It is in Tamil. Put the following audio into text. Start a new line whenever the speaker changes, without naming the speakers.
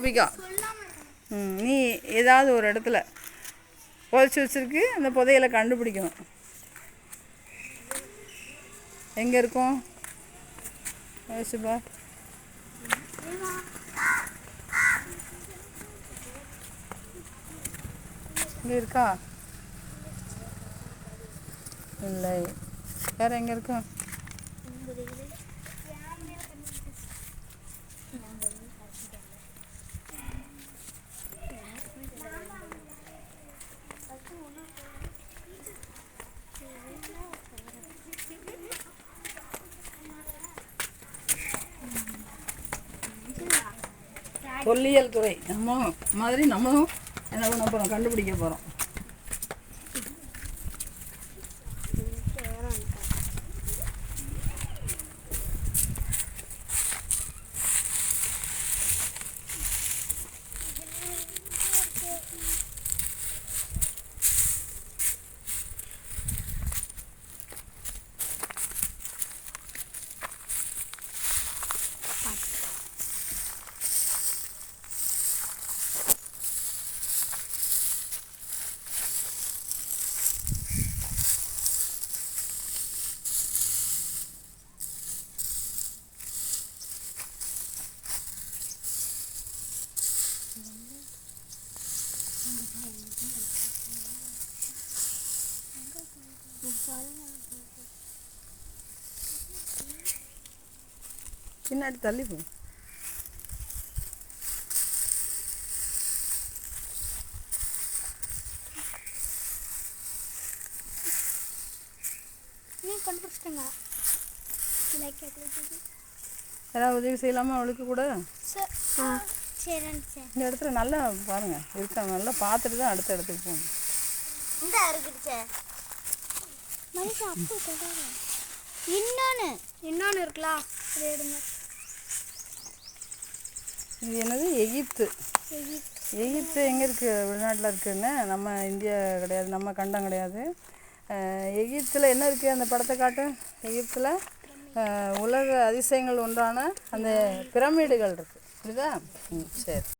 கோபிகா. ம் நீ ஏதாவது ஒரு இடத்துல புதைச்சி வச்சுருக்கு அந்த புதையலை கண்டுபிடிக்கணும். எங்கே இருக்கும்? யோசிப்பா இங்கே இருக்கா? இல்லை. வேறு எங்கே இருக்கும் தொல்லியல் துறை. நம்ம மாதிரி நம்மளும் என்ன பண்ண போகிறோம் கண்டுபிடிக்க போகிறோம் பின்னாடி தள்ளி போ. ஏதாவது உதவி செய்யலாமா? அவளுக்கு கூட?
சார் சரிங்க சார்.
இந்த இடத்துல நல்லா பாருங்க. இருக்கா நல்லா பார்த்துட்டு தான் அடுத்த இடத்துக்கு போகணும்.
இந்த இருக்குது சார் அப்போ இன்னொன்று இன்னொன்று இருக்கலாம் அது எடுங்க.
இது என்னது? எகிப்து. எகிப்து. எங்கே இருக்குது வெளிநாட்டில் இருக்குன்னு. நம்ம இந்தியா கிடையாது நம்ம கண்டம் கிடையாது. எகிப்தில் என்ன இருக்குது அந்த படத்தை காட்டு? எகிப்தில் உலக அதிசயங்கள் ஒன்றான அந்த பிரமிடுகள் இருக்குது புரியுதா ம் சரி.